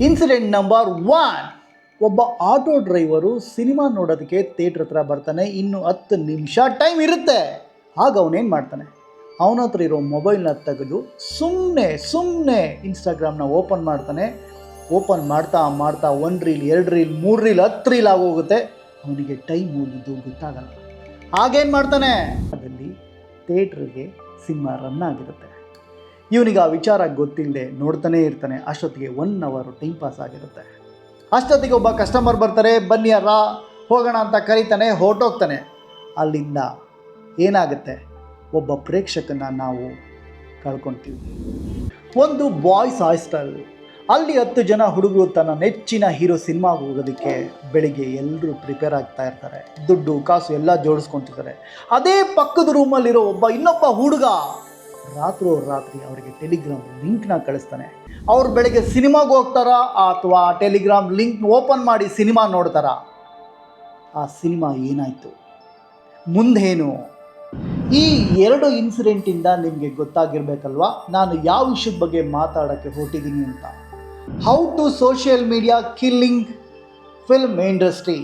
Incident number one ಒಬ್ಬ auto driver cinema ನೋಡೋದಕ್ಕೆ theatre ಹತ್ರ ಬರ್ತಾನೆ. ಇನ್ನು ಹತ್ತು ನಿಮಿಷ ಟೈಮ್ ಇರುತ್ತೆ. ಆಗ ಅವನೇನು ಮಾಡ್ತಾನೆ? ಅವನ ಹತ್ರ ಇರೋ ಮೊಬೈಲ್ನ ತೆಗೆದು ಸುಮ್ಮನೆ ಸುಮ್ಮನೆ ಇನ್ಸ್ಟಾಗ್ರಾಮ್ನ ಓಪನ್ ಮಾಡ್ತಾನೆ. ಓಪನ್ ಮಾಡ್ತಾ ಮಾಡ್ತಾ ಒಂದು ರೀಲ್ ಎರಡು ರೀಲ್ ಮೂರು ರೀಲ್ ಹತ್ತು ರೀಲ್ ಆಗೋಗುತ್ತೆ. ಅವನಿಗೆ ಟೈಮ್ ಹೋಗಿದ್ದು ಗೊತ್ತಾಗಲ್ಲ. ಆಗೇನು ಮಾಡ್ತಾನೆ? ಅದರಲ್ಲಿ ಥಿಯೇಟ್ರಿಗೆ ಸಿನಿಮಾ ರನ್ ಆಗಿರುತ್ತೆ. ಇವನಿಗೆ ಆ ವಿಚಾರ ಗೊತ್ತಿಲ್ಲದೆ ನೋಡ್ತಾನೆ ಇರ್ತಾನೆ. ಅಷ್ಟೊತ್ತಿಗೆ ಒನ್ ಅವರು ಟೈಮ್ ಪಾಸ್ ಆಗಿರುತ್ತೆ. ಅಷ್ಟೊತ್ತಿಗೆ ಒಬ್ಬ ಕಸ್ಟಮರ್ ಬರ್ತಾರೆ, ಬನ್ನಿ ಅರ ಹೋಗೋಣ ಅಂತ ಕರೀತಾನೆ, ಹೊರಟೋಗ್ತಾನೆ. ಅಲ್ಲಿಂದ ಏನಾಗುತ್ತೆ? ಒಬ್ಬ ಪ್ರೇಕ್ಷಕನ ನಾವು ಕಳ್ಕೊತೀವಿ. ಒಂದು ಬಾಯ್ಸ್ ಹಾಸ್ಟೆಲ್ ಅಲ್ಲಿ ಹತ್ತು ಜನ ಹುಡುಗರು ತನ್ನ ನೆಚ್ಚಿನ ಹೀರೋ ಸಿನಿಮಾಗೆ ಹೋಗೋದಕ್ಕೆ ಬೆಳಿಗ್ಗೆ ಎಲ್ಲರೂ ಪ್ರಿಪೇರ್ ಆಗ್ತಾ ಇರ್ತಾರೆ. ದುಡ್ಡು, ಕಾಸು ಎಲ್ಲ ಜೋಡಿಸ್ಕೊತಿರ್ತಾರೆ ಅದೇ ಪಕ್ಕದ ರೂಮಲ್ಲಿರೋ ಒಬ್ಬ ಇನ್ನೊಬ್ಬ ಹುಡುಗ ರಾತ್ರೋ ರಾತ್ರಿ ಅವರಿಗೆ ಟೆಲಿಗ್ರಾಮ್ ಲಿಂಕ್ನ ಕಳಿಸ್ತಾನೆ. ಅವ್ರು ಬೆಳಗ್ಗೆ ಸಿನಿಮಾಗೆ ಹೋಗ್ತಾರಾ, ಅಥವಾ ಟೆಲಿಗ್ರಾಮ್ ಲಿಂಕ್ ಓಪನ್ ಮಾಡಿ ಸಿನಿಮಾ ನೋಡ್ತಾರಾ. ಆ ಸಿನಿಮಾ ಏನಾಯಿತು? ಮುಂದೇನು? ಈ ಎರಡು ಇನ್ಸಿಡೆಂಟಿಂದ ನಿಮಗೆ ಗೊತ್ತಾಗಿರ್ಬೇಕಲ್ವಾ? ನಾನು ಯಾವ ವಿಷಯದ ಬಗ್ಗೆ ಮಾತಾಡೋಕ್ಕೆ ಹೊರಟಿದ್ದೀನಿ ಅಂತ. How to social media killing film industry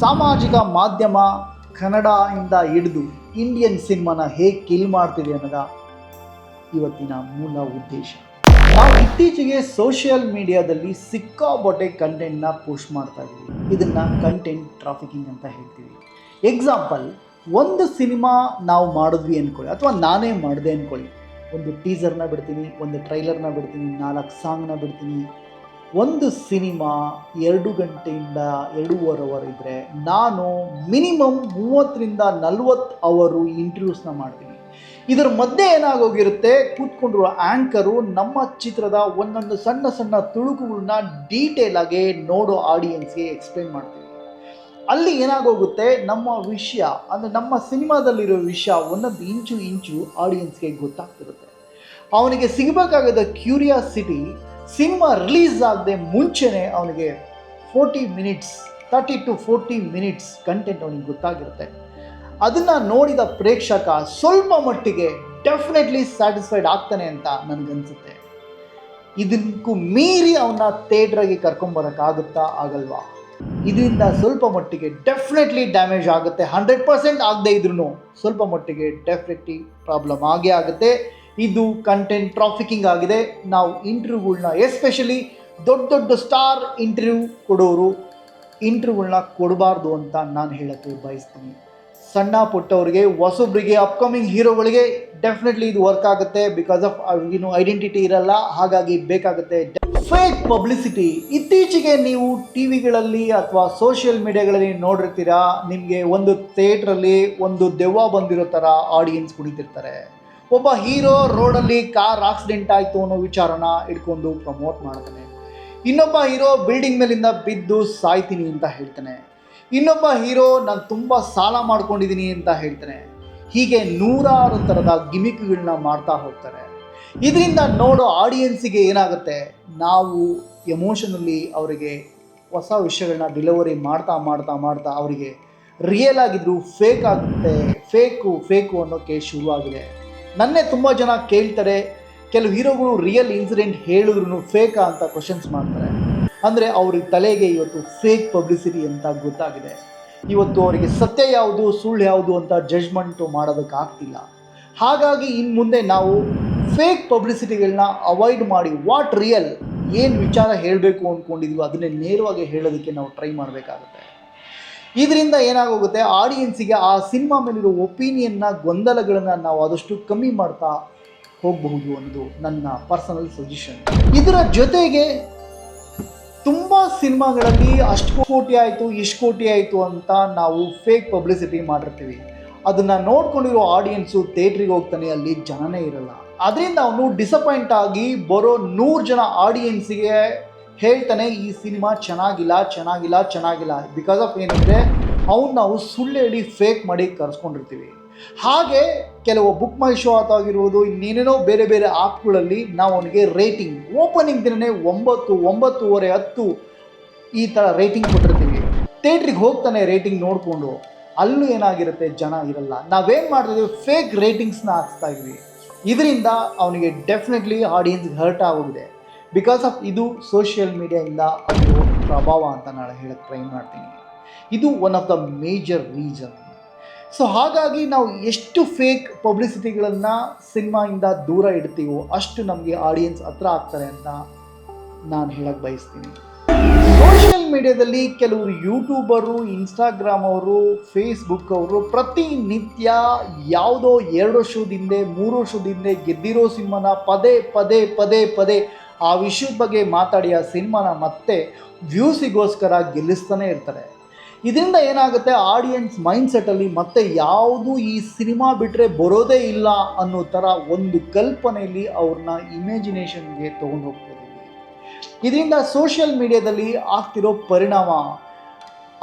ಸಾಮಾಜಿಕ ಮಾಧ್ಯಮ ಕನ್ನಡ ಇಂದ ಹಿಡಿದು ಇಂಡಿಯನ್ ಸಿನಿಮಾನ ಹೇಗೆ ಕಿಲ್ ಮಾಡ್ತಿದೆ ಅನ್ನೋದ? ಇವತ್ತಿನ ಮೂಲ ಉದ್ದೇಶ. ನಾವು ಇತ್ತೀಚೆಗೆ ಸೋಷಿಯಲ್ ಮೀಡಿಯಾದಲ್ಲಿ ಸಿಕ್ಕಾಬೊಟ್ಟೆ ಕಂಟೆಂಟ್ನ ಪೋಸ್ಟ್ ಮಾಡ್ತಾ ಇದ್ದೀವಿ. ಇದನ್ನು ಕಂಟೆಂಟ್ ಟ್ರಾಫಿಕಿಂಗ್ ಅಂತ ಹೇಳ್ತೀವಿ. ಎಕ್ಸಾಂಪಲ್ ಒಂದು ಸಿನಿಮಾ ನಾವು ಮಾಡಿದ್ವಿ ಅಂದ್ಕೊಳ್ಳಿ ಅಥವಾ ನಾನೇ ಮಾಡಿದೆ ಅಂದ್ಕೊಳ್ಳಿ ಒಂದು ಟೀಸರ್ನ ಬಿಡ್ತೀನಿ, ಒಂದು ಟ್ರೈಲರ್ನ ಬಿಡ್ತೀನಿ, ನಾಲ್ಕು ಸಾಂಗ್ನ ಬಿಡ್ತೀನಿ. ಒಂದು ಸಿನಿಮಾ ಎರಡು ಗಂಟೆಯಿಂದ ಎರಡೂವರೆ ಅವರ್ ಇದ್ದರೆ ನಾನು ಮಿನಿಮಮ್ ಮೂವತ್ತರಿಂದ ನಲ್ವತ್ತು ಅವರು ಇಂಟರ್ವ್ಯೂಸ್ನ ಮಾಡ್ತೀನಿ. ಇದರ ಮಧ್ಯೆ ಏನಾಗೋಗಿರುತ್ತೆ? ಕೂತ್ಕೊಂಡಿರುವ ಆ್ಯಂಕರು ನಮ್ಮ ಚಿತ್ರದ ಒಂದೊಂದು ಸಣ್ಣ ಸಣ್ಣ ತುಳುಕುಗಳನ್ನ ಡೀಟೇಲ್ ಆಗಿ ನೋಡೋ ಆಡಿಯನ್ಸ್ಗೆ ಎಕ್ಸ್ಪ್ಲೇನ್ ಮಾಡ್ತೀವಿ. ಅಲ್ಲಿ ಏನಾಗೋಗುತ್ತೆ? ನಮ್ಮ ವಿಷಯ, ಅಂದರೆ ನಮ್ಮ ಸಿನಿಮಾದಲ್ಲಿರೋ ವಿಷಯ ಒಂದೊಂದು ಇಂಚು ಇಂಚು ಆಡಿಯನ್ಸ್ಗೆ ಗೊತ್ತಾಗ್ತಿರುತ್ತೆ. ಅವನಿಗೆ ಸಿಗಬೇಕಾಗಿದ್ದ ಕ್ಯೂರಿಯಾಸಿಟಿ ಸಿನಿಮಾ ರಿಲೀಸ್ ಆಗದೆ ಮುಂಚೆನೇ ಅವನಿಗೆ forty minutes thirty to forty minutes content ಅವನಿಗೆ ಗೊತ್ತಾಗಿರುತ್ತೆ. ಅದನ್ನು ನೋಡಿದ ಪ್ರೇಕ್ಷಕ ಸ್ವಲ್ಪ ಮಟ್ಟಿಗೆ ಡೆಫಿನೆಟ್ಲಿ ಸ್ಯಾಟಿಸ್ಫೈಡ್ ಆಗ್ತಾನೆ ಅಂತ ನನಗನ್ಸುತ್ತೆ. ಇದಕ್ಕೂ ಮೀರಿ ಅವನ್ನ ಥಿಯೇಟ್ರಾಗಿ ಕರ್ಕೊಂಬರೋಕ್ಕಾಗುತ್ತಾ ಆಗಲ್ವಾ? ಇದರಿಂದ ಸ್ವಲ್ಪ ಮಟ್ಟಿಗೆ ಡೆಫಿನೆಟ್ಲಿ ಡ್ಯಾಮೇಜ್ ಆಗುತ್ತೆ. ಹಂಡ್ರೆಡ್ ಪರ್ಸೆಂಟ್ ಆಗದೆ ಇದ್ರೂ ಸ್ವಲ್ಪ ಮಟ್ಟಿಗೆ ಡೆಫಿನೆಟ್ಲಿ ಪ್ರಾಬ್ಲಮ್ ಆಗೇ ಆಗುತ್ತೆ. ಇದು ಕಂಟೆಂಟ್ ಟ್ರಾಫಿಕಿಂಗ್ ಆಗಿದೆ. ನಾವು ಇಂಟರ್ವ್ಯೂಗಳನ್ನ ಎಸ್ಪೆಷಲಿ ದೊಡ್ಡ ದೊಡ್ಡ ಸ್ಟಾರ್ ಇಂಟರ್ವ್ಯೂ ಕೊಡೋರು ಇಂಟರ್ವ್ಯೂಗಳನ್ನ ಕೊಡಬಾರ್ದು ಅಂತ ನಾನು ಹೇಳೋಕ್ಕೆ ಬಯಸ್ತೀನಿ. ಸಣ್ಣ ಪುಟ್ಟವರಿಗೆ, ಹೊಸಬ್ರಿಗೆ ಅಪ್ಕಮಿಂಗ್ ಹೀರೋಗಳಿಗೆ ಡೆಫಿನೆಟ್ಲಿ ಇದು ವರ್ಕ್ ಆಗುತ್ತೆ ಬಿಕಾಸ್ ಆಫ್ ಏನು ಐಡೆಂಟಿಟಿ ಇರಲ್ಲ, ಹಾಗಾಗಿ ಬೇಕಾಗುತ್ತೆ ಫೇಕ್ ಪಬ್ಲಿಸಿಟಿ ಇತ್ತೀಚೆಗೆ ನೀವು ಟಿ ವಿಗಳಲ್ಲಿ ಅಥವಾ ಸೋಷಿಯಲ್ ಮೀಡಿಯಾಗಳಲ್ಲಿ ನೋಡಿರ್ತೀರಾ, ನಿಮಗೆ ಒಂದು ಥಿಯೇಟ್ರಲ್ಲಿ ಒಂದು ದೆವ್ವ ಬಂದಿರೋ ಥರ ಆಡಿಯನ್ಸ್ ಕುಣಿತಿರ್ತಾರೆ. ಒಬ್ಬ ಹೀರೋ ರೋಡಲ್ಲಿ ಕಾರ್ ಆಕ್ಸಿಡೆಂಟ್ ಆಯಿತು ಅನ್ನೋ ವಿಚಾರನ ಇಟ್ಕೊಂಡು ಪ್ರಮೋಟ್ ಮಾಡ್ತಾನೆ. ಇನ್ನೊಬ್ಬ ಹೀರೋ ಬಿಲ್ಡಿಂಗ್ ಮೇಲಿಂದ ಬಿದ್ದು ಸಾಯ್ತೀನಿ ಅಂತ ಹೇಳ್ತಾನೆ. ಇನ್ನೊಬ್ಬ ಹೀರೋ, ನಾನು ತುಂಬ ಸಾಲ ಮಾಡ್ಕೊಂಡಿದ್ದೀನಿ ಅಂತ ಹೇಳ್ತಾನೆ. ಹೀಗೆ ನೂರಾರು ಥರದ ಗಿಮಿಕ್ಗಳನ್ನ ಮಾಡ್ತಾ ಹೋಗ್ತಾರೆ. ಇದರಿಂದ ನೋಡೋ ಆಡಿಯನ್ಸಿಗೆ ಏನಾಗುತ್ತೆ? ನಾವು ಎಮೋಷನಲ್ಲಿ ಅವರಿಗೆ ಹೊಸ ವಿಷಯಗಳನ್ನ ಡೆಲಿವರಿ ಮಾಡ್ತಾ ಮಾಡ್ತಾ ಮಾಡ್ತಾ ಅವರಿಗೆ ರಿಯಲ್ ಆಗಿದ್ರು ಫೇಕ್ ಆಗುತ್ತೆ. ಫೇಕು ಫೇಕು ಅನ್ನೋಕ್ಕೆ ಶುರುವಾಗಿದೆ. ನನ್ನೇ ತುಂಬ ಜನ ಕೇಳ್ತಾರೆ, ಕೆಲವು ಹೀರೋಗಳು ರಿಯಲ್ ಇನ್ಸಿಡೆಂಟ್ ಹೇಳಿದ್ರು ಫೇಕಾ ಅಂತ ಕ್ವಶನ್ಸ್ ಮಾಡ್ತಾರೆ. ಅಂದರೆ ಅವ್ರಿಗೆ ತಲೆಗೆ ಇವತ್ತು ಫೇಕ್ ಪಬ್ಲಿಸಿಟಿ ಅಂತ ಗೊತ್ತಾಗಿದೆ. ಇವತ್ತು ಅವರಿಗೆ ಸತ್ಯ ಯಾವುದು, ಸುಳ್ಳು ಯಾವುದು ಅಂತ ಜಜ್ಮೆಂಟು ಮಾಡೋದಕ್ಕಾಗ್ತಿಲ್ಲ. ಹಾಗಾಗಿ ಇನ್ನು ಮುಂದೆ ನಾವು ಫೇಕ್ ಪಬ್ಲಿಸಿಟಿಗಳನ್ನ ಅವಾಯ್ಡ್ ಮಾಡಿ ವಾಟ್ ರಿಯಲ್ ಏನು ವಿಚಾರ ಹೇಳಬೇಕು ಅಂದ್ಕೊಂಡಿದ್ವಿ ಅದನ್ನೇ ನೇರವಾಗಿ ಹೇಳೋದಕ್ಕೆ ನಾವು ಟ್ರೈ ಮಾಡಬೇಕಾಗುತ್ತೆ. ಇದರಿಂದ ಏನಾಗೋಗುತ್ತೆ ಆಡಿಯನ್ಸಿಗೆ ಆ ಸಿನಿಮಾ ಮೇಲಿರೋ ಒಪಿನಿಯನ್ನ ಗೊಂದಲಗಳನ್ನು ನಾವು ಆದಷ್ಟು ಕಮ್ಮಿ ಮಾಡ್ತಾ ಹೋಗಬಹುದು ಅನ್ನೋದು ನನ್ನ ಪರ್ಸನಲ್ ಸಜೆಷನ್ ಇದರ ಜೊತೆಗೆ ತುಂಬ ಸಿನಿಮಾಗಳಲ್ಲಿ ಅಷ್ಟು ಕೋಟಿ ಆಯಿತು, ಇಷ್ಟು ಕೋಟಿ ಆಯಿತು ಅಂತ ನಾವು ಫೇಕ್ ಪಬ್ಲಿಸಿಟಿ ಮಾಡಿರ್ತೀವಿ. ಅದನ್ನು ನೋಡ್ಕೊಂಡಿರೋ ಆಡಿಯನ್ಸು ಥಿಯೇಟ್ರಿಗೆ ಹೋಗ್ತಾನೆ, ಅಲ್ಲಿ ಜನನೇ ಇರಲ್ಲ. ಅದರಿಂದ ಅವನು ಡಿಸಪಾಯಿಂಟ್ ಆಗಿ ಬರೋ ನೂರು ಜನ ಆಡಿಯನ್ಸಿಗೆ ಹೇಳ್ತಾನೆ, ಈ ಸಿನಿಮಾ ಚೆನ್ನಾಗಿಲ್ಲ ಚೆನ್ನಾಗಿಲ್ಲ ಚೆನ್ನಾಗಿಲ್ಲ. ಬಿಕಾಸ್ ಆಫ್ ಏನಂದರೆ, ಅವ್ನು ನಾವು ಸುಳ್ಳು ಹೇಳಿ ಫೇಕ್ ಮಾಡಿ ಕರೆಸ್ಕೊಂಡಿರ್ತೀವಿ. ಹಾಗೆ ಕೆಲವು ಬುಕ್ ಮೈ ಶೋ ಆಗಿರ್ಬೋದು ಇನ್ನೇನೇನೋ ಬೇರೆ ಬೇರೆ ಆ್ಯಪ್ಗಳಲ್ಲಿ ನಾವು ಅವನಿಗೆ ರೇಟಿಂಗ್ ಓಪನಿಂಗ್ ದಿನನೇ ಒಂಬತ್ತು, ಒಂಬತ್ತುವರೆ, ಹತ್ತು ಈ ಥರ ರೇಟಿಂಗ್ ಕೊಟ್ಟಿರ್ತೀವಿ. ಥೇಟ್ರಿಗೆ ಹೋಗ್ತಾನೆ ರೇಟಿಂಗ್ ನೋಡಿಕೊಂಡು, ಅಲ್ಲೂ ಏನಾಗಿರುತ್ತೆ ಜನ ಇರಲ್ಲ. ನಾವೇನು ಮಾಡ್ತಿದ್ದೀವಿ ಫೇಕ್ ರೇಟಿಂಗ್ಸ್ನ ಹಾಕ್ಸ್ತಾ ಇದ್ವಿ. ಇದರಿಂದ ಅವನಿಗೆ ಡೆಫಿನೆಟ್ಲಿ ಆಡಿಯನ್ಸ್ ಹರ್ಟ್ ಆಗೋಗಿದೆ. ಬಿಕಾಸ್ ಆಫ್ ಇದು ಸೋಷಿಯಲ್ ಮೀಡಿಯಾಯಿಂದ ಅದು ಪ್ರಭಾವ ಅಂತ ನಾನು ಹೇಳಕ್ಕೆ ಟ್ರೈ ಮಾಡ್ತೀನಿ. ಇದು one of the major reason so ಹಾಗಾಗಿ ನಾವು ಎಷ್ಟು ಫೇಕ್ ಪಬ್ಲಿಸಿಟಿಗಳನ್ನು ಸಿನಿಮಾಯಿಂದ ದೂರ ಇಡ್ತೀವೋ ಅಷ್ಟು ನಮಗೆ ಆಡಿಯನ್ಸ್ ಹತ್ರ ಆಗ್ತಾರೆ ಅಂತ ನಾನು ಹೇಳಕ್ಕೆ ಬಯಸ್ತೀನಿ. ಸೋಷಿಯಲ್ ಮೀಡಿಯಾದಲ್ಲಿ ಕೆಲವರು ಯೂಟ್ಯೂಬರು ಇನ್ಸ್ಟಾಗ್ರಾಮ್ ಅವರು ಫೇಸ್ಬುಕ್ ಅವರು ಪ್ರತಿನಿತ್ಯ ಯಾವುದೋ ಎರಡು ವರ್ಷದ ಹಿಂದೆ ಮೂರು ವರ್ಷದ ಹಿಂದೆ ಗೆದ್ದಿರೋ ಸಿನಿಮಾನ ಪದೇ ಪದೇ ಪದೇ ಪದೇ ಆ ವಿಷಯದ ಬಗ್ಗೆ ಮಾತಾಡಿ ಆ ಸಿನಿಮಾನ ಮತ್ತೆ ವ್ಯೂಸಿಗೋಸ್ಕರ ಗೆಲ್ಲಿಸ್ತಾನೆ ಇರ್ತಾರೆ. ಇದರಿಂದ ಏನಾಗುತ್ತೆ? ಆಡಿಯನ್ಸ್ ಮೈಂಡ್ಸೆಟ್ಟಲ್ಲಿ ಮತ್ತೆ ಯಾವುದು ಈ ಸಿನಿಮಾ ಬಿಟ್ಟರೆ ಬರೋದೇ ಇಲ್ಲ ಅನ್ನೋ ಥರ ಒಂದು ಕಲ್ಪನೆಯಲ್ಲಿ ಅವ್ರನ್ನ ಇಮ್ಯಾಜಿನೇಷನ್ಗೆ ತೊಗೊಂಡು ಹೋಗ್ತಿದ್ದೀವಿ ಇದರಿಂದ ಸೋಷಿಯಲ್ ಮೀಡಿಯಾದಲ್ಲಿ ಆಗ್ತಿರೋ ಪರಿಣಾಮ,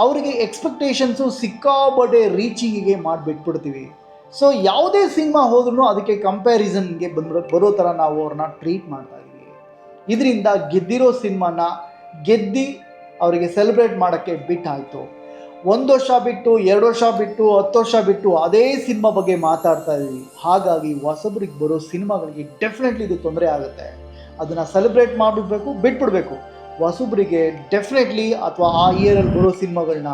ಅವರಿಗೆ ಎಕ್ಸ್ಪೆಕ್ಟೇಷನ್ಸು ಸಿಕ್ಕಾಬಡೆ ರೀಚಿಂಗಿಗೆ ಮಾಡಿಬಿಟ್ಬಿಡ್ತೀವಿ. ಸೊ ಯಾವುದೇ ಸಿನಿಮಾ ಹೋದ್ರೂ ಅದಕ್ಕೆ ಕಂಪ್ಯಾರಿಸನ್ಗೆ ಬಂದು ಬರೋ ಥರ ನಾವು ಅವ್ರನ್ನ ಟ್ರೀಟ್ ಮಾಡ್ತಾ ಇದ್ದೀವಿ. ಇದರಿಂದ ಗೆದ್ದಿರೋ ಸಿನಿಮಾನ ಗೆದ್ದಿ ಅವರಿಗೆ ಸೆಲೆಬ್ರೇಟ್ ಮಾಡೋಕ್ಕೆ ಬಿಟ್ಟಾಯಿತು. ಒಂದು ವರ್ಷ ಬಿಟ್ಟು, ಎರಡು ವರ್ಷ ಬಿಟ್ಟು, ಹತ್ತು ವರ್ಷ ಬಿಟ್ಟು ಅದೇ ಸಿನಿಮಾ ಬಗ್ಗೆ ಮಾತಾಡ್ತಾ ಇದ್ದೀವಿ. ಹಾಗಾಗಿ ಹೊಸಬ್ರಿಗೆ ಬರೋ ಸಿನಿಮಾಗಳಿಗೆ ಡೆಫಿನೆಟ್ಲಿ ಇದು ತೊಂದರೆ ಆಗುತ್ತೆ. ಅದನ್ನು ಸೆಲೆಬ್ರೇಟ್ ಮಾಡಿಬಿಡ್ಬೇಕು, ಬಿಟ್ಬಿಡ್ಬೇಕು. ಹೊಸಬ್ರಿಗೆ ಡೆಫಿನೆಟ್ಲಿ ಅಥವಾ ಆ ಇಯರಲ್ಲಿ ಬರೋ ಸಿನಿಮಾಗಳನ್ನ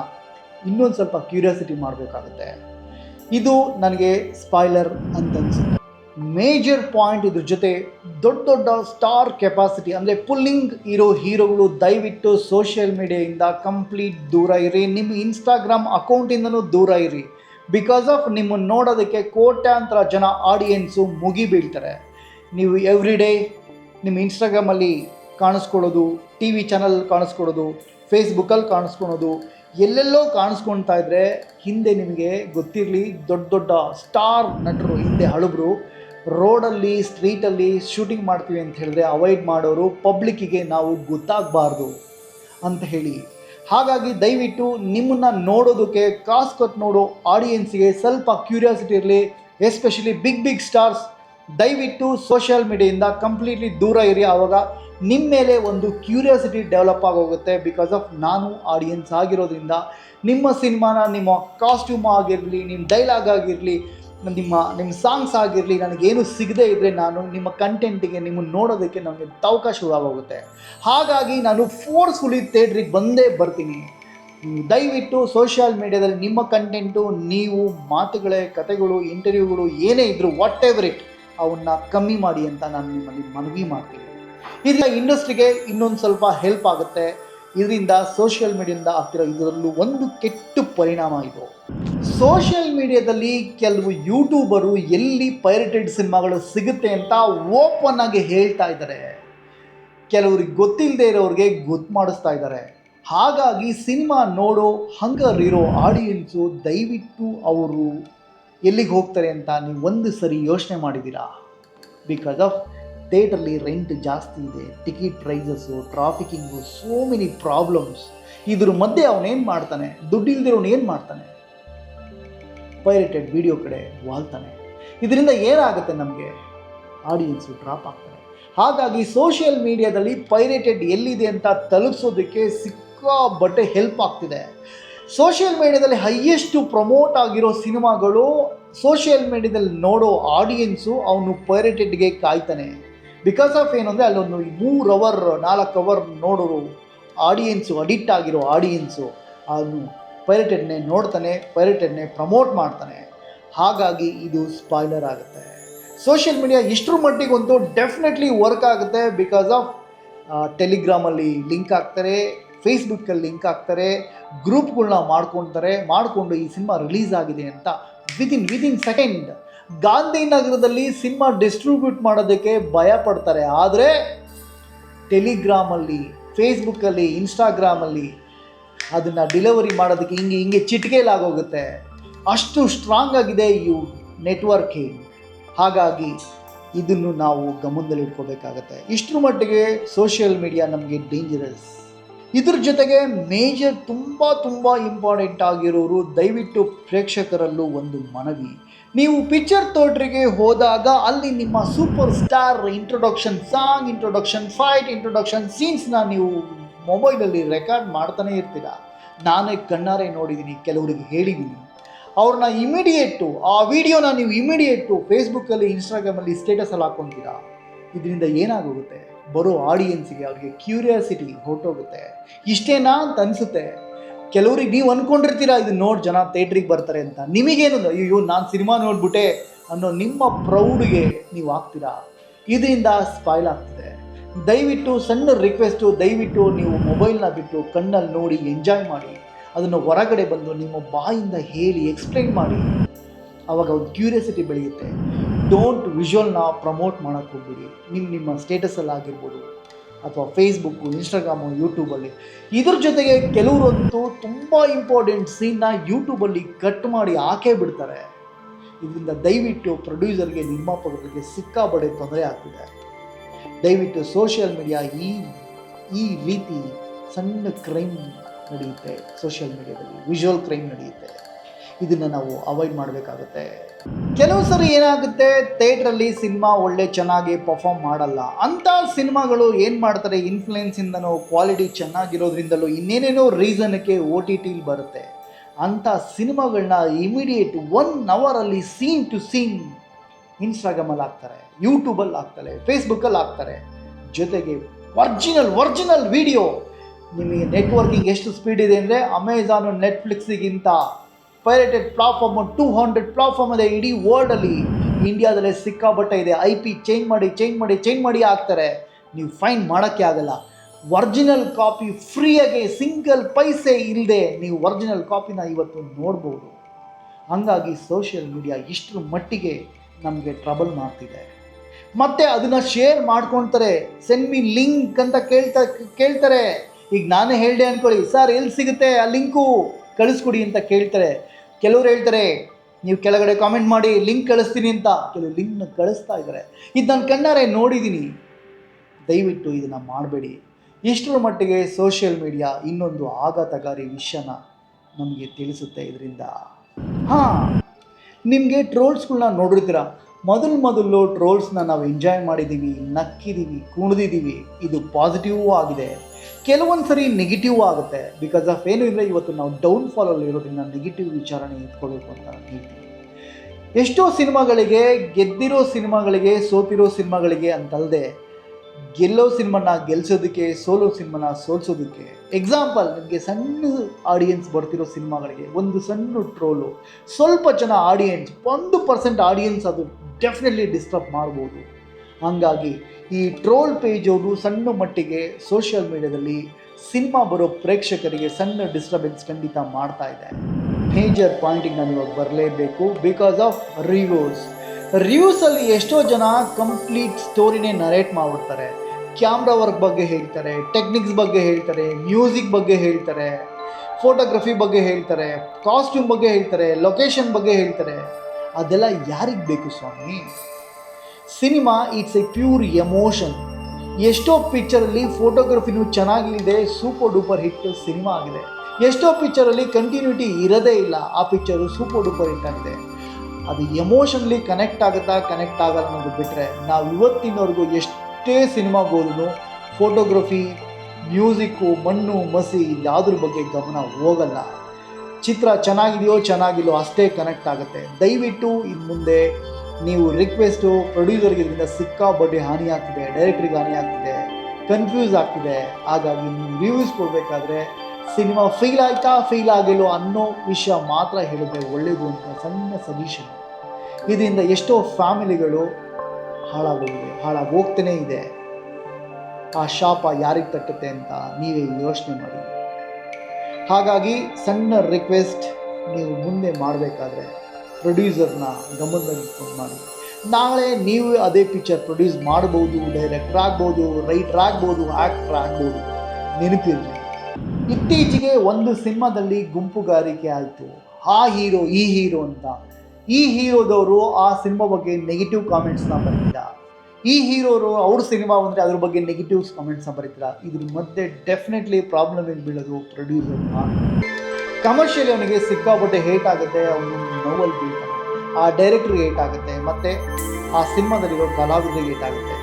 ಇನ್ನೊಂದು ಸ್ವಲ್ಪ ಕ್ಯೂರಿಯಾಸಿಟಿ ಮಾಡಬೇಕಾಗುತ್ತೆ. ಇದು ನನಗೆ ಸ್ಪಾಯ್ಲರ್ ಅಂತ ಅನ್ಸುತ್ತೆ. ಮೇಜರ್ ಪಾಯಿಂಟ್ ಇದ್ರ ಜೊತೆ ದೊಡ್ಡ ದೊಡ್ಡ ಸ್ಟಾರ್ ಕೆಪಾಸಿಟಿ, ಅಂದರೆ ಪುಲ್ಲಿಂಗ್ ಇರೋ ಹೀರೋಗಳು ದಯವಿಟ್ಟು ಸೋಷಿಯಲ್ ಮೀಡಿಯಾಯಿಂದ ಕಂಪ್ಲೀಟ್ ದೂರ ಇರಿ ನಿಮ್ಮ ಇನ್ಸ್ಟಾಗ್ರಾಮ್ ಅಕೌಂಟಿಂದನೂ ದೂರ ಇರಿ. ಬಿಕಾಸ್ ಆಫ್ ನಿಮ್ಮನ್ನು ನೋಡೋದಕ್ಕೆ ಕೋಟ್ಯಾಂತರ ಜನ ಆಡಿಯನ್ಸು ಮುಗಿಬೀಳ್ತಾರೆ. ನೀವು ಎವ್ರಿ ಡೇ ನಿಮ್ಮ ಇನ್ಸ್ಟಾಗ್ರಾಮಲ್ಲಿ ಕಾಣಿಸ್ಕೊಳ್ಳೋದು ಟಿ ವಿ ಚಾನಲ್ ಕಾಣಿಸ್ಕೊಳ್ಳೋದು, ಫೇಸ್ಬುಕ್ಕಲ್ಲಿ ಕಾಣಿಸ್ಕೊಳೋದು ಎಲ್ಲೆಲ್ಲೋ ಕಾಣಿಸ್ಕೊಳ್ತಾ ಇದ್ದರೆ ಹಿಂದೆ ನಿಮಗೆ ಗೊತ್ತಿರಲಿ ದೊಡ್ಡ ದೊಡ್ಡ ಸ್ಟಾರ್ ನಟರು ಹಿಂದೆ ಹಳಬ್ರು ರೋಡಲ್ಲಿ, ಸ್ಟ್ರೀಟಲ್ಲಿ ಶೂಟಿಂಗ್ ಮಾಡ್ತೀವಿ ಅಂತ ಹೇಳಿದ್ರೆ ಅವಾಯ್ಡ್ ಮಾಡೋರು ಪಬ್ಲಿಕ್ಕಿಗೆ ನಾವು ಗೊತ್ತಾಗಬಾರ್ದು ಅಂತ ಹೇಳಿ. ಹಾಗಾಗಿ ದಯವಿಟ್ಟು ನಿಮ್ಮನ್ನು ನೋಡೋದಕ್ಕೆ ಕಾಸು ಕೊಟ್ಟು ನೋಡೋ ಆಡಿಯನ್ಸ್ಗೆ ಸ್ವಲ್ಪ ಕ್ಯೂರಿಯಾಸಿಟಿ ಇರಲಿ ಎಸ್ಪೆಷಲಿ ಬಿಗ್ ಬಿಗ್ ಸ್ಟಾರ್ಸ್ ದಯವಿಟ್ಟು ಸೋಷಿಯಲ್ ಮೀಡಿಯಿಂದ ಕಂಪ್ಲೀಟ್ಲಿ ದೂರ ಇರಿ. ಆವಾಗ ನಿಮ್ಮ ಮೇಲೆ ಒಂದು ಕ್ಯೂರಿಯಾಸಿಟಿ ಡೆವಲಪ್ ಆಗೋಗುತ್ತೆ ಬಿಕಾಸ್ ಆಫ್ ನಾನು ಆಡಿಯನ್ಸ್ ಆಗಿರೋದ್ರಿಂದ. ನಿಮ್ಮ ಸಿನಿಮಾನ, ನಿಮ್ಮ ಕಾಸ್ಟ್ಯೂಮ್ ಆಗಿರಲಿ, ನಿಮ್ಮ ಡೈಲಾಗ್ ಆಗಿರಲಿ ನಿಮ್ಮ ನಿಮ್ಮ ಸಾಂಗ್ಸ್ ಆಗಿರಲಿ, ನನಗೇನು ಸಿಗದೇ ಇದ್ದರೆ ನಾನು ನಿಮ್ಮ ಕಂಟೆಂಟಿಗೆ ನಿಮ್ಮನ್ನು ನೋಡೋದಕ್ಕೆ ನನಗೆ ಅವಕಾಶವಾಗೋಗುತ್ತೆ ಹಾಗಾಗಿ ನಾನು ಫೋರ್ಸ್ಫುಲಿ ಥಿಯೇಟ್ರಿಗೆ ಬಂದೇ ಬರ್ತೀನಿ. ದಯವಿಟ್ಟು ಸೋಷಿಯಲ್ ಮೀಡಿಯಾದಲ್ಲಿ ನಿಮ್ಮ ಕಂಟೆಂಟು ನೀವು ಮಾತುಗಳೇ, ಕತೆಗಳು ಇಂಟರ್ವ್ಯೂಗಳು ಏನೇ ಇದ್ದರೂ ವಾಟ್ ಎವರ್ ಇಟ್ ಅವನ್ನ ಕಮ್ಮಿ ಮಾಡಿ ಅಂತ ನಾನು ನಿಮ್ಮಲ್ಲಿ ಮನವಿ ಮಾಡ್ತೀನಿ. ಇದರಿಂದ ಇಂಡಸ್ಟ್ರಿಗೆ ಇನ್ನೊಂದು ಸ್ವಲ್ಪ ಹೆಲ್ಪ್ ಆಗುತ್ತೆ. ಇದರಿಂದ ಸೋಷಿಯಲ್ ಮೀಡಿಯಾದಿಂದ ಆಗ್ತಿರೋ ಇದರಲ್ಲೂ ಒಂದು ಕೆಟ್ಟ ಪರಿಣಾಮ ಇದು. ಸೋಷಿಯಲ್ ಮೀಡಿಯಾದಲ್ಲಿ ಕೆಲವು ಯೂಟ್ಯೂಬರು ಎಲ್ಲಿ ಪೈರೇಟೆಡ್ ಸಿನಿಮಾಗಳು ಸಿಗುತ್ತೆ ಅಂತ ಓಪನ್ ಆಗಿ ಹೇಳ್ತಾ ಇದ್ದಾರೆ. ಕೆಲವ್ರಿಗೆ ಗೊತ್ತಿಲ್ಲದೆ ಇರೋರಿಗೆ ಗೊತ್ತು ಮಾಡಿಸ್ತಾ ಇದ್ದಾರೆ. ಹಾಗಾಗಿ ಸಿನಿಮಾ ನೋಡೋ ಹಂಗರ್ ಇರೋ ಆಡಿಯನ್ಸು ದಯವಿಟ್ಟು ಅವರು ಎಲ್ಲಿಗೆ ಹೋಗ್ತಾರೆ ಅಂತ ನೀವು ಒಂದು ಸರಿ ಯೋಚನೆ ಮಾಡಿದ್ದೀರಾ? ಬಿಕಾಸ್ ಆಫ್ ಥಿಯೇಟ್ರಲ್ಲಿ ರೆಂಟ್ ಜಾಸ್ತಿ ಇದೆ ticket prices trafficking so many problems ಇದ್ರ ಮಧ್ಯೆ ಅವನೇನು ಮಾಡ್ತಾನೆ? ದುಡ್ಡು ಅವನು ಏನು ಮಾಡ್ತಾನೆ? ಪೈರೇಟೆಡ್ ವಿಡಿಯೋ ಕಡೆ ವಾಲ್ತಾನೆ. ಇದರಿಂದ ಏನಾಗುತ್ತೆ ನಮಗೆ? ಆಡಿಯನ್ಸು ಡ್ರಾಪ್ ಆಗ್ತಾರೆ. ಹಾಗಾಗಿ ಸೋಷಿಯಲ್ ಮೀಡಿಯಾದಲ್ಲಿ ಪೈರೇಟೆಡ್ ಎಲ್ಲಿದೆ ಅಂತ ತಲುಪಿಸೋದಕ್ಕೆ ಸಿಕ್ಕಾಬಟ್ಟೆ ಹೆಲ್ಪ್ ಆಗ್ತಿದೆ. ಸೋಷಿಯಲ್ ಮೀಡಿಯಾದಲ್ಲಿ ಹೈಯೆಸ್ಟು ಪ್ರಮೋಟ್ ಆಗಿರೋ ಸಿನಿಮಾಗಳು ಸೋಷಿಯಲ್ ಮೀಡಿಯಾದಲ್ಲಿ ನೋಡೋ ಆಡಿಯನ್ಸು ಅವನು ಪೈರೇಟೆಡ್ಗೆ ಕಾಯ್ತಾನೆ. ಬಿಕಾಸ್ ಆಫ್ ಏನು ಅಂದರೆ ಅಲ್ಲೊಂದು ಮೂರು ಅವರ್ ನಾಲ್ಕು ಅವರ್ ನೋಡೋರು ಆಡಿಯನ್ಸು ಅಡಿಕ್ಟ್ ಆಗಿರೋ ಆಡಿಯನ್ಸು ಅವನು ಪೈರೇಟೆಡ್ನೇ ನೋಡ್ತಾನೆ ಪೈರೇಟೆಡ್ನೇ ಪ್ರಮೋಟ್ ಮಾಡ್ತಾನೆ. ಹಾಗಾಗಿ ಇದು ಸ್ಪಾಯ್ಲರ್ ಆಗುತ್ತೆ. ಸೋಷಿಯಲ್ ಮೀಡಿಯಾ ಇಷ್ಟರ ಮಟ್ಟಿಗಂತೂ ಡೆಫಿನೆಟ್ಲಿ ವರ್ಕ್ ಆಗುತ್ತೆ ಬಿಕಾಸ್ ಆಫ್ ಟೆಲಿಗ್ರಾಮಲ್ಲಿ ಲಿಂಕ್ ಹಾಕ್ತಾರೆ ಫೇಸ್ಬುಕ್ಕಲ್ಲಿ ಲಿಂಕ್ ಹಾಕ್ತಾರೆ ಗ್ರೂಪ್ಗಳ್ನ ಮಾಡ್ಕೊತಾರೆ, ಮಾಡಿಕೊಂಡು ಈ ಸಿನಿಮಾ ರಿಲೀಸ್ ಆಗಿದೆ ಅಂತ ವಿದಿನ್ ವಿದಿನ್ ಸೆಕೆಂಡ್ ಗಾಂಧಿನಗರದಲ್ಲಿ ಸಿನಿಮಾ ಡಿಸ್ಟ್ರಿಬ್ಯೂಟ್ ಮಾಡೋದಕ್ಕೆ ಭಯ ಪಡ್ತಾರೆ. ಆದರೆ ಟೆಲಿಗ್ರಾಮಲ್ಲಿ, ಫೇಸ್ಬುಕ್ಕಲ್ಲಿ, ಇನ್ಸ್ಟಾಗ್ರಾಮಲ್ಲಿ ಅದನ್ನು ಡಿಲಿವರಿ ಮಾಡೋದಕ್ಕೆ ಹಿಂಗೆ ಹಿಂಗೆ ಚಿಟಿಕೆಲಾಗೋಗುತ್ತೆ. ಅಷ್ಟು ಸ್ಟ್ರಾಂಗ್ ಆಗಿದೆ ಇವು ನೆಟ್ವರ್ಕಿಂಗ್ ಹಾಗಾಗಿ ಇದನ್ನು ನಾವು ಗಮನದಲ್ಲಿಟ್ಕೋಬೇಕಾಗತ್ತೆ ಇಷ್ಟರ ಮಟ್ಟಿಗೆ ಸೋಷಿಯಲ್ ಮೀಡಿಯಾ ನಮಗೆ ಡೇಂಜರಸ್ ಇದ್ರ ಜೊತೆಗೆ ಮೇಜರ್ ತುಂಬ ತುಂಬ ಇಂಪಾರ್ಟೆಂಟ್ ಆಗಿರೋರು ದಯವಿಟ್ಟು ಪ್ರೇಕ್ಷಕರಲ್ಲೂ ಒಂದು ಮನವಿ. ನೀವು ಪಿಕ್ಚರ್ ಥಿಯೇಟ್ರಿಗೆ ಹೋದಾಗ ಅಲ್ಲಿ ನಿಮ್ಮ super star introduction song introduction fight introduction ಸೀನ್ಸ್ನ ನೀವು ಮೊಬೈಲಲ್ಲಿ ರೆಕಾರ್ಡ್ ಮಾಡ್ತಾನೆ ಇರ್ತೀರ. ನಾನೇ ಕಣ್ಣಾರೆ ನೋಡಿದ್ದೀನಿ ಕೆಲವರಿಗೆ ಹೇಳಿದ್ದೀನಿ ಅವ್ರನ್ನ ಇಮಿಡಿಯೇಟು ಆ ವಿಡಿಯೋನ ನೀವು ಇಮಿಡಿಯೇಟು ಫೇಸ್ಬುಕ್ಕಲ್ಲಿ ಇನ್ಸ್ಟಾಗ್ರಾಮಲ್ಲಿ ಸ್ಟೇಟಸಲ್ಲಿ ಹಾಕ್ಕೊತೀರಾ ಇದರಿಂದ ಏನಾಗೋಗುತ್ತೆ? ಬರೋ ಆಡಿಯನ್ಸಿಗೆ ಅವ್ರಿಗೆ ಕ್ಯೂರಿಯಾಸಿಟಿ ಹೊರಟೋಗುತ್ತೆ. ಇಷ್ಟೇನಾ ಅಂತ ಅನಿಸುತ್ತೆ. ಕೆಲವ್ರಿಗೆ ನೀವು ಅನ್ಕೊಂಡಿರ್ತೀರ, ಇದು ನೋಡಿ ಜನ ಥಿಯೇಟ್ರಿಗೆ ಬರ್ತಾರೆ ಅಂತ. ನಿಮಗೇನು ಅಯ್ಯೋ ನಾನು ಸಿನಿಮಾ ನೋಡ್ಬಿಟ್ಟೆ ಅನ್ನೋ ನಿಮ್ಮ ಪ್ರೌಡ್ಗೆ ನೀವು ಆಗ್ತೀರಾ? ಇದರಿಂದ ಸ್ಪಾಯ್ಲ್ ಆಗ್ತಿದೆ. ದಯವಿಟ್ಟು ಸಣ್ಣ ರಿಕ್ವೆಸ್ಟು ದಯವಿಟ್ಟು ನೀವು ಮೊಬೈಲ್ನ ಬಿಟ್ಟು ಕಣ್ಣಲ್ಲಿ ನೋಡಿ ಎಂಜಾಯ್ ಮಾಡಿ. ಅದನ್ನು ಹೊರಗಡೆ ಬಂದು ನಿಮ್ಮ ಬಾಯಿಂದ ಹೇಳಿ ಎಕ್ಸ್ಪ್ಲೈನ್ ಮಾಡಿ. ಆವಾಗ ಒಂದು ಕ್ಯೂರಿಯಾಸಿಟಿ ಬೆಳೆಯುತ್ತೆ. ಡೋಂಟ್ ವಿಷುವಲ್ನ ಪ್ರಮೋಟ್ ಮಾಡೋಕ್ಕೆ ಹೋಗ್ಬಿಡಿ. ನಿಮ್ಮ ನಿಮ್ಮ ಸ್ಟೇಟಸಲ್ಲಿ ಆಗಿರ್ಬೋದು ಅಥವಾ ಫೇಸ್ಬುಕ್ಕು ಇನ್ಸ್ಟಾಗ್ರಾಮು ಯೂಟ್ಯೂಬಲ್ಲಿ ಇದ್ರ ಜೊತೆಗೆ ಕೆಲವರಂತೂ ತುಂಬ ಇಂಪಾರ್ಟೆಂಟ್ ಸೀನ್ನ ಯೂಟ್ಯೂಬಲ್ಲಿ ಕಟ್ ಮಾಡಿ ಹಾಕೇ ಬಿಡ್ತಾರೆ. ಇದರಿಂದ ದಯವಿಟ್ಟು ಪ್ರೊಡ್ಯೂಸರ್ಗೆ ನಿರ್ಮಾಪಕರಿಗೆ ಸಿಕ್ಕಾಪಡೆ ತೊಂದರೆ ಆಗ್ತಿದೆ. ದಯವಿಟ್ಟು ಸೋಷಿಯಲ್ ಮೀಡಿಯಾ ಈ ಈ ರೀತಿ ಸಣ್ಣ ಕ್ರೈಮ್ ನಡೆಯುತ್ತೆ. ಸೋಷಿಯಲ್ ಮೀಡಿಯಾದಲ್ಲಿ ವಿಜುವಲ್ ಕ್ರೈಮ್ ನಡೆಯುತ್ತೆ. ಇದನ್ನು ನಾವು ಅವಾಯ್ಡ್ ಮಾಡಬೇಕಾಗುತ್ತೆ. ಕೆಲವು ಸರಿ ಏನಾಗುತ್ತೆ, ಥಿಯೇಟ್ರಲ್ಲಿ ಸಿನಿಮಾ ಒಳ್ಳೆ ಚೆನ್ನಾಗಿ ಪರ್ಫಾರ್ಮ್ ಮಾಡಲ್ಲ. ಅಂಥ ಸಿನಿಮಾಗಳು ಏನು ಮಾಡ್ತಾರೆ ಇನ್ಫ್ಲುಯೆನ್ಸಿಂದನೋ ಕ್ವಾಲಿಟಿ ಚೆನ್ನಾಗಿರೋದ್ರಿಂದಲೋ, ಇನ್ನೇನೇನೋ ರೀಸನ್ಗೆ ಓ ಟಿ ಟಿಲಿ ಬರುತ್ತೆ. ಅಂಥ ಸಿನಿಮಾಗಳನ್ನ ಇಮಿಡಿಯೇಟ್ ಒನ್ ಅವರಲ್ಲಿ ಸೀನ್ ಟು ಸೀನ್ ಇನ್ಸ್ಟಾಗ್ರಾಮಲ್ಲಿ ಹಾಕ್ತಾರೆ ಯೂಟ್ಯೂಬಲ್ಲಿ ಹಾಕ್ತಾರೆ ಫೇಸ್ಬುಕ್ಕಲ್ಲಿ ಹಾಕ್ತಾರೆ. ಜೊತೆಗೆ ಒರ್ಜಿನಲ್ ಒರ್ಜಿನಲ್ ವಿಡಿಯೋ ನಿಮಗೆ ನೆಟ್ವರ್ಕಿಂಗ್ ಎಷ್ಟು ಸ್ಪೀಡ್ ಇದೆ ಅಂದರೆ Amazon ನೆಟ್ಫ್ಲಿಕ್ಸಿಗಿಂತ pirated platform two hundred platform ಇದೆ ಇಡೀ ವರ್ಲ್ಡಲ್ಲಿ ಇಂಡಿಯಾದಲ್ಲೇ ಸಿಕ್ಕಾಬಟ್ಟೆ ಇದೆ. ಐ ಪಿ ಚೇಂಜ್ ಮಾಡಿ ಚೇಂಜ್ ಮಾಡಿ ಚೇಂಜ್ ಮಾಡಿ ಹಾಕ್ತಾರೆ. ನೀವು ಫೈನ್ ಮಾಡೋಕ್ಕೆ ಆಗಲ್ಲ. ಒರ್ಜಿನಲ್ ಕಾಪಿ ಫ್ರೀಯಾಗಿ ಸಿಂಗಲ್ ಪೈಸೆ ಇಲ್ಲದೆ ನೀವು ಒರ್ಜಿನಲ್ ಕಾಪಿನ ಇವತ್ತು ನೋಡ್ಬೋದು. ಹಾಗಾಗಿ ಸೋಷಿಯಲ್ ಮೀಡಿಯಾ ಇಷ್ಟರ ಮಟ್ಟಿಗೆ ನಮಗೆ ಟ್ರಬಲ್ ಮಾಡ್ತಿದೆ. ಮತ್ತು ಅದನ್ನು ಶೇರ್ ಮಾಡ್ಕೊಳ್ತಾರೆ ಸೆಂಡ್ ಮಿ ಲಿಂಕ್ ಅಂತ ಕೇಳ್ತಾ, ಕೇಳ್ತಾರೆ. ಈಗ ನಾನೇ ಹೇಳಿದೆ ಅಂದ್ಕೊಳ್ಳಿ ಸರ್, ಎಲ್ಲಿ ಸಿಗುತ್ತೆ ಆ ಲಿಂಕು ಕಳಿಸ್ಕೊಡಿ ಅಂತ ಕೇಳ್ತಾರೆ. ಕೆಲವ್ರು ಹೇಳ್ತಾರೆ, ನೀವು ಕೆಳಗಡೆ ಕಾಮೆಂಟ್ ಮಾಡಿ ಲಿಂಕ್ ಕಳಿಸ್ತೀನಿ ಅಂತ. ಕೆಲವು ಲಿಂಕ್ನ ಕಳಿಸ್ತಾ ಇದ್ದಾರೆ. ಇದು ನಾನು ಕಣ್ಣಾರೆ ನೋಡಿದ್ದೀನಿ ದಯವಿಟ್ಟು ಇದನ್ನು ಮಾಡಬೇಡಿ. ಇಷ್ಟರ ಮಟ್ಟಿಗೆ ಸೋಷಿಯಲ್ ಮೀಡಿಯಾ ಇನ್ನೊಂದು ಆಘಾತಕಾರಿ ವಿಷಯನ ನಮಗೆ ತಿಳಿಸುತ್ತೆ ಇದರಿಂದ. ಹಾಂ, ನಿಮಗೆ ಟ್ರೋಲ್ಸ್ಗಳನ್ನ ನೋಡಿರ್ತೀರ. ಮೊದಲು ಮೊದಲು ಟ್ರೋಲ್ಸ್ನ ನಾವು ಎಂಜಾಯ್ ಮಾಡಿದ್ದೀವಿ ನಕ್ಕಿದ್ದೀವಿ ಕುಣಿದಿದ್ದೀವಿ ಇದು ಪಾಸಿಟಿವ್ ಆಗಿದೆ. ಕೆಲವೊಂದು ಸರಿ ನೆಗೆಟಿವ್ ಆಗುತ್ತೆ. ಬಿಕಾಸ್ ಆಫ್ ಏನು ಅಂದರೆ ಇವತ್ತು ನಾವು ಡೌನ್ ಫಾಲಲ್ಲಿ ಇರೋದ್ರಿಂದ ನೆಗೆಟಿವ್ ವಿಚಾರಣೆ ಇಟ್ಕೊಳ್ಬೇಕು ಅಂತ ಹೇಳ್ತೀವಿ ಎಷ್ಟೋ ಸಿನಿಮಾಗಳಿಗೆ, ಗೆದ್ದಿರೋ ಸಿನಿಮಾಗಳಿಗೆ, ಸೋತಿರೋ ಸಿನಿಮಾಗಳಿಗೆ ಅಂತಲ್ಲದೆ ಗೆಲ್ಲೋ ಸಿನಿಮಾನ ಗೆಲ್ಸೋದಕ್ಕೆ, ಸೋಲೋ ಸಿನಿಮಾನ ಸೋಲ್ಸೋದಕ್ಕೆ ಎಕ್ಸಾಂಪಲ್ ನಿಮಗೆ ಸಣ್ಣ ಆಡಿಯನ್ಸ್ ಬರ್ತಿರೋ ಸಿನಿಮಾಗಳಿಗೆ, ಒಂದು ಸಣ್ಣ ಟ್ರೋಲು ಸ್ವಲ್ಪ ಜನ ಆಡಿಯನ್ಸ್ ಒಂದು ಪರ್ಸೆಂಟ್ ಆಡಿಯನ್ಸ್ ಅದು ಡೆಫಿನೆಟ್ಲಿ ಡಿಸ್ಟರ್ಬ್ ಮಾಡ್ಬೋದು. ಹಾಗಾಗಿ ಈ ಟ್ರೋಲ್ ಪೇಜ್ ಅವರು ಸಣ್ಣ ಮಟ್ಟಿಗೆ ಸೋಷಿಯಲ್ ಮೀಡಿಯಾದಲ್ಲಿ ಸಿನಿಮಾ ಬರೋ ಪ್ರೇಕ್ಷಕರಿಗೆ ಸಣ್ಣ ಡಿಸ್ಟರ್ಬೆನ್ಸ್ ಖಂಡಿತ ಮಾಡ್ತಾ ಇದೆ. ಮೇಜರ್ ಪಾಯಿಂಟಿಗೆ ನಾನು ಇವಾಗ ಬರಲೇಬೇಕು ಬಿಕಾಸ್ ಆಫ್ ರಿವ್ಯೂಸ್ ರಿವ್ಯೂಸಲ್ಲಿ ಎಷ್ಟೋ ಜನ ಕಂಪ್ಲೀಟ್ ಸ್ಟೋರಿನೇ ನರೇಟ್ ಮಾಡ್ಬಿಡ್ತಾರೆ. ಕ್ಯಾಮ್ರಾ ವರ್ಕ್ ಬಗ್ಗೆ ಹೇಳ್ತಾರೆ ಟೆಕ್ನಿಕ್ಸ್ ಬಗ್ಗೆ ಹೇಳ್ತಾರೆ ಮ್ಯೂಸಿಕ್ ಬಗ್ಗೆ ಹೇಳ್ತಾರೆ ಫೋಟೋಗ್ರಫಿ ಬಗ್ಗೆ ಹೇಳ್ತಾರೆ ಕಾಸ್ಟ್ಯೂಮ್ ಬಗ್ಗೆ ಹೇಳ್ತಾರೆ ಲೊಕೇಶನ್ ಬಗ್ಗೆ ಹೇಳ್ತಾರೆ. ಅದೆಲ್ಲ ಯಾರಿಗೆ ಬೇಕು ಸ್ವಾಮಿ? Cinema it's a pure emotion ಎಷ್ಟೋ ಪಿಕ್ಚರಲ್ಲಿ ಫೋಟೋಗ್ರಫಿನೂ ಚೆನ್ನಾಗಿದೆ ಸೂಪರ್ ಡೂಪರ್ ಹಿಟ್ ಸಿನಿಮಾ ಆಗಿದೆ. ಎಷ್ಟೋ ಪಿಕ್ಚರಲ್ಲಿ ಕಂಟಿನ್ಯೂಟಿ ಇರೋದೇ ಇಲ್ಲ, ಆ ಪಿಕ್ಚರು ಸೂಪರ್ ಡೂಪರ್ ಹಿಟ್ ಆಗಿದೆ. ಅದು ಎಮೋಷನ್ಲಿ ಕನೆಕ್ಟ್ ಆಗುತ್ತಾ ಕನೆಕ್ಟ್ ಆಗಲ್ಲ ಅನ್ನೋದು ಬಿಟ್ಟರೆ ನಾವು ಇವತ್ತಿನವರೆಗೂ ಎಷ್ಟೇ ಸಿನಿಮಾ ಹೋದ್ರೂ ಫೋಟೋಗ್ರಫಿ ಮ್ಯೂಸಿಕ್ಕು ಮಣ್ಣು, ಮಸಿ ಯಾವುದ್ರ ಬಗ್ಗೆ ಗಮನ ಹೋಗಲ್ಲ. ಚಿತ್ರ ಚೆನ್ನಾಗಿದೆಯೋ ಚೆನ್ನಾಗಿಲ್ಲೋ ಅಷ್ಟೇ ಕನೆಕ್ಟ್ ಆಗುತ್ತೆ. ದಯವಿಟ್ಟು ಇನ್ನು ಮುಂದೆ ನೀವು ರಿಕ್ವೆಸ್ಟು ಪ್ರೊಡ್ಯೂಸರ್ಗೆ ಇದರಿಂದ ಸಿಕ್ಕಾಬಡ್ಡಿ ಹಾನಿ ಆಗ್ತಿದೆ ಡೈರೆಕ್ಟ್ರಿಗೆ ಹಾನಿ ಆಗ್ತಿದೆ ಕನ್ಫ್ಯೂಸ್ ಆಗ್ತಿದೆ, ಹಾಗಾಗಿ ನೀವು ರಿವ್ಯೂಸ್ ಕೊಡಬೇಕಾದ್ರೆ ಸಿನಿಮಾ ಫೀಲ್ ಆಯ್ತಾ ಫೀಲ್ ಆಗಿಲ್ಲೋ ಅನ್ನೋ ವಿಷಯ ಮಾತ್ರ ಹೇಳಿದ್ರೆ ಒಳ್ಳೆಯದು ಅಂತ ಸಣ್ಣ ಸಜೆಷನ್ ಇದರಿಂದ ಎಷ್ಟೋ ಫ್ಯಾಮಿಲಿಗಳು ಹಾಳಾಗೋಗಿದೆ ಹಾಳಾಗಿ ಇದೆ. ಆ ಶಾಪ ಯಾರಿಗೆ ತಟ್ಟುತ್ತೆ ಅಂತ ನೀವೇ ಯೋಚನೆ ಮಾಡಿ. ಹಾಗಾಗಿ ಸಣ್ಣ ರಿಕ್ವೆಸ್ಟ್ ನೀವು ಮುಂದೆ ಮಾಡಬೇಕಾದ್ರೆ ಪ್ರೊಡ್ಯೂಸರ್ನ ಗಮನದಲ್ಲಿ ಇಟ್ಕೊಂಡು ಮಾಡಿ ನಾಳೆ ನೀವು ಅದೇ ಪಿಕ್ಚರ್ ಪ್ರೊಡ್ಯೂಸ್ ಮಾಡ್ಬೋದು ಡೈರೆಕ್ಟರ್ ಆಗ್ಬೋದು ರೈಟರ್ ಆಗ್ಬೋದು ಆ್ಯಕ್ಟ್ರ್ ಆಗ್ಬೋದು. ನೆನಪಿರಲಿ. ಇತ್ತೀಚೆಗೆ ಒಂದು ಸಿನಿಮಾದಲ್ಲಿ ಗುಂಪುಗಾರಿಕೆ ಆಯಿತು. ಆ ಹೀರೋ, ಈ ಹೀರೋ ಅಂತ. ಈ ಹೀರೋದವರು ಆ ಸಿನಿಮಾ ಬಗ್ಗೆ ನೆಗೆಟಿವ್ ಕಾಮೆಂಟ್ಸ್ನ ಬರೀತೀರ ಈ ಹೀರೋರು ಅವ್ರ ಸಿನಿಮಾ ಬಂದರೆ ಅದ್ರ ಬಗ್ಗೆ ನೆಗೆಟಿವ್ಸ್ ಕಾಮೆಂಟ್ಸ್ನ ಬರೀತೀರ ಇದ್ರ ಮಧ್ಯೆ ಡೆಫಿನೆಟ್ಲಿ ಪ್ರಾಬ್ಲಮಿಗೆ ಬೀಳೋದು ಪ್ರೊಡ್ಯೂಸರ್ನ ಕಮರ್ಷಿಯಲಿ ಅವನಿಗೆ ಸಿಕ್ಕಾಪಟ್ಟೆ ಹೇಟ್ ಆಗುತ್ತೆ, ಅವನ ನೋವಲ್ಲಿ ಬೀಳ್ತಾನೆ ಆ ಡೈರೆಕ್ಟ್ರಿಗೆ ಹೇಟ್ ಆಗುತ್ತೆ, ಮತ್ತು ಆ ಸಿನಿಮಾದಲ್ಲಿರೋ ಕಲಾವಿದರಿಗೆ ಹೇಟ್ ಆಗುತ್ತೆ.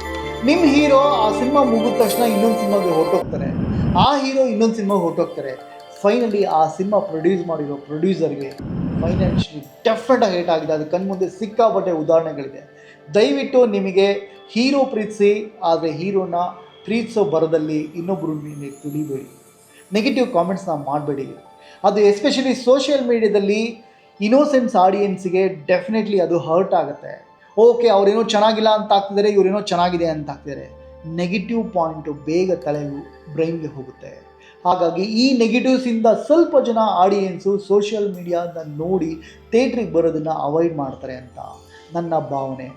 ನಿಮ್ಮ ಹೀರೋ ಆ ಸಿನಿಮಾ ಮುಗಿದ ತಕ್ಷಣ ಇನ್ನೊಂದು ಸಿನಿಮಾಗೆ ಹೊರಟೋಗ್ತಾರೆ. ಆ ಹೀರೋ ಇನ್ನೊಂದು ಸಿನಿಮಾಗೆ ಹೊರಟೋಗ್ತಾರೆ. ಫೈನಲಿ ಆ ಸಿನಿಮಾ ಪ್ರೊಡ್ಯೂಸ್ ಮಾಡಿರೋ ಪ್ರೊಡ್ಯೂಸರ್ಗೆ ಫೈನಾನ್ಷಿಯಲಿ ಡೆಫಿನೆಟಾಗಿ ಹೇಟ್ ಆಗಿದೆ. ಅದು ಕಣ್ಮುಂದೆ ಸಿಕ್ಕಾಪಟ್ಟೆ ಉದಾಹರಣೆಗಳಿದೆ. ದಯವಿಟ್ಟು ನಿಮಗೆ ಹೀರೋ ಪ್ರೀತಿಸಿ, ಆದರೆ ಹೀರೋನ ಪ್ರೀತಿಸೋ ಬರದಲ್ಲಿ ಇನ್ನೊಬ್ಬರು ಮೇಲೆ ತುಳಿಬೇಡಿ. ನೆಗೆಟಿವ್ ಕಾಮೆಂಟ್ಸ್ನ ಮಾಡಬೇಡಿ. ಅದು ಎಸ್ಪೆಷಲಿ ಸೋಷಿಯಲ್ ಮೀಡಿಯಾದಲ್ಲಿ ಇನೋಸೆನ್ಸ್ ಆಡಿಯನ್ಸ್ಗೆ ಡೆಫಿನೆಟ್ಲಿ ಅದು ಹರ್ಟ್ ಆಗುತ್ತೆ. ಓಕೆ ಅವರೇನೋ ಚೆನ್ನಾಗಿಲ್ಲ ಅಂತ ಆಗ್ತಿದ್ದಾರೆ ಇವರೇನೋ ಚೆನ್ನಾಗಿದೆ ಅಂತ ಆಗ್ತಿದ್ದಾರೆ ನೆಗೆಟಿವ್ ಪಾಯಿಂಟು ಬೇಗ ತಲೆಯು ಬ್ರೈನ್ಗೆ ಹೋಗುತ್ತೆ. ಹಾಗಾಗಿ ಈ ನೆಗೆಟಿವ್ಸಿಂದ ಸ್ವಲ್ಪ ಜನ ಆಡಿಯನ್ಸು ಸೋಷಿಯಲ್ ಮೀಡಿಯಾದ ನೋಡಿ ಥೇಟ್ರಿಗೆ ಬರೋದನ್ನು ಅವಾಯ್ಡ್ ಮಾಡ್ತಾರೆ ಅಂತ ನನ್ನ ಭಾವನೆ.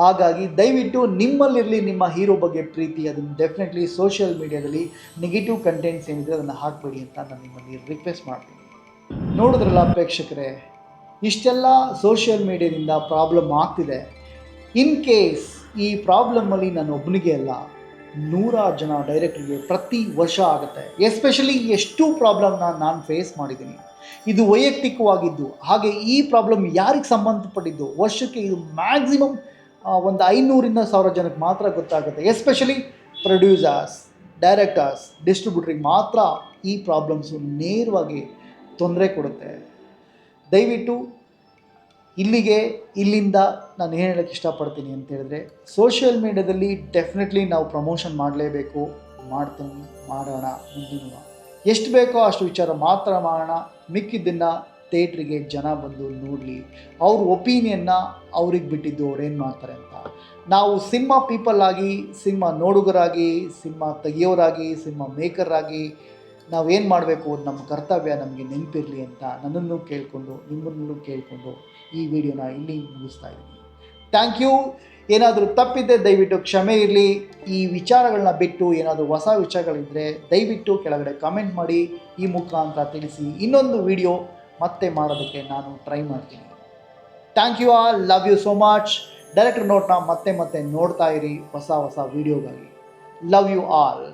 ಹಾಗಾಗಿ ದಯವಿಟ್ಟು ನಿಮ್ಮಲ್ಲಿರಲಿ ನಿಮ್ಮ ಹೀರೋ ಬಗ್ಗೆ ಪ್ರೀತಿ, ಅದನ್ನು ಡೆಫಿನೆಟ್ಲಿ ಸೋಷಿಯಲ್ ಮೀಡಿಯಾದಲ್ಲಿ ನೆಗೆಟಿವ್ ಕಂಟೆಂಟ್ಸ್ ಏನಿದೆ ಅದನ್ನು ಹಾಕಬೇಡಿ ಅಂತ ನಾನು ನಿಮ್ಮಲ್ಲಿ ರಿಕ್ವೆಸ್ಟ್ ಮಾಡ್ತೀನಿ. ನೋಡಿದ್ರಲ್ಲ ಪ್ರೇಕ್ಷಕರೇ, ಇಷ್ಟೆಲ್ಲ ಸೋಷಿಯಲ್ ಮೀಡಿಯಾದಿಂದ ಪ್ರಾಬ್ಲಮ್ ಆಗ್ತಿದೆ. ಇನ್ ಕೇಸ್ ಈ ಪ್ರಾಬ್ಲಮ್ಮಲ್ಲಿ ನಾನು ಒಬ್ಬನಿಗೆ ಅಲ್ಲ, ನೂರಾರು ಜನ ಡೈರೆಕ್ಟ್ರಿಗೆ ಪ್ರತಿ ವರ್ಷ ಆಗುತ್ತೆ. ಎಸ್ಪೆಷಲಿ ಎಷ್ಟು ಪ್ರಾಬ್ಲಮ್ನ ನಾನು ಫೇಸ್ ಮಾಡಿದ್ದೀನಿ. ಇದು ವೈಯಕ್ತಿಕವಾಗಿದ್ದು, ಹಾಗೆ ಈ ಪ್ರಾಬ್ಲಮ್ ಯಾರಿಗೆ ಸಂಬಂಧಪಟ್ಟಿದ್ದು, ವರ್ಷಕ್ಕೆ ಇದು ಮ್ಯಾಕ್ಸಿಮಮ್ ಒಂದು ಐನೂರಿಂದ ಸಾವಿರ ಜನಕ್ಕೆ ಮಾತ್ರ ಗೊತ್ತಾಗುತ್ತೆ. ಎಸ್ಪೆಷಲಿ ಪ್ರೊಡ್ಯೂಸರ್ಸ್ ಡೈರೆಕ್ಟರ್ಸ್ ಡಿಸ್ಟ್ರಿಬ್ಯೂಟ್ರಿಗೆ ಮಾತ್ರ ಈ ಪ್ರಾಬ್ಲಮ್ಸು ನೇರವಾಗಿ ತೊಂದರೆ ಕೊಡುತ್ತೆ. ದಯವಿಟ್ಟು ಇಲ್ಲಿಗೆ, ಇಲ್ಲಿಂದ ನಾನು ಏನು ಹೇಳೋಕ್ಕೆ ಇಷ್ಟಪಡ್ತೀನಿ ಅಂತ ಹೇಳಿದ್ರೆ ಸೋಷಿಯಲ್ ಮೀಡ್ಯಾದಲ್ಲಿ ಡೆಫಿನೆಟ್ಲಿ ನಾವು ಪ್ರಮೋಷನ್ ಮಾಡಲೇಬೇಕು. ಮಾಡ್ತೀನಿ, ಮಾಡೋಣ, ಮುಂದಿನ ಎಷ್ಟು ಬೇಕೋ ಅಷ್ಟು ವಿಚಾರ ಮಾತ್ರ ಮಾಡೋಣ. ಮಿಕ್ಕಿದ್ದನ್ನು ಥಿಯೇಟ್ರಿಗೆ ಜನ ಬಂದು ನೋಡಲಿ, ಅವ್ರ ಒಪೀನಿಯನ್ನ ಅವ್ರಿಗೆ ಬಿಟ್ಟಿದ್ದು ಅವ್ರು ಏನು ಮಾಡ್ತಾರೆ ಅಂತ. ನಾವು ಸಿನಿಮಾ ಪೀಪಲ್ ಆಗಿ, ಸಿನಿಮಾ ನೋಡುಗರಾಗಿ, ಸಿನಿಮಾ ತೆಗೆಯೋರಾಗಿ, ಸಿನಿಮಾ ಮೇಕರ್ ಆಗಿ ನಾವೇನು ಮಾಡಬೇಕು ನಮ್ಮ ಕರ್ತವ್ಯ ನಮಗೆ ನೆನಪಿರಲಿ ಅಂತ ನನ್ನನ್ನು ಕೇಳಿಕೊಂಡು, ನಿಮ್ಮನ್ನು ಕೇಳಿಕೊಂಡು ಈ ವಿಡಿಯೋನ ಇಲ್ಲಿ ಮುಗಿಸ್ತಾ ಇದ್ದೀನಿ. Thank you. ಏನಾದರೂ ತಪ್ಪಿದ್ದರೆ ದಯವಿಟ್ಟು ಕ್ಷಮೆ ಇರಲಿ. ಈ ವಿಚಾರಗಳನ್ನ ಬಿಟ್ಟು ಏನಾದರೂ ಹೊಸ ವಿಚಾರಗಳಿದ್ದರೆ ದಯವಿಟ್ಟು ಕೆಳಗಡೆ ಕಮೆಂಟ್ ಮಾಡಿ. ಈ ಮುಖಾಂತರ ತಿಳಿಸಿ ಇನ್ನೊಂದು ವಿಡಿಯೋ ಮತ್ತೆ ಮಾಡೋದಕ್ಕೆ ನಾನು ಟ್ರೈ ಮಾಡ್ತೀನಿ. Thank you all love you so much director ನೋಟ್ನ ಮತ್ತೆ ಮತ್ತೆ ನೋಡ್ತಾ ಇರಿ ಹೊಸ ಹೊಸ ವಿಡಿಯೋಗಾಗಿ ಲವ್ ಯು ಆಲ್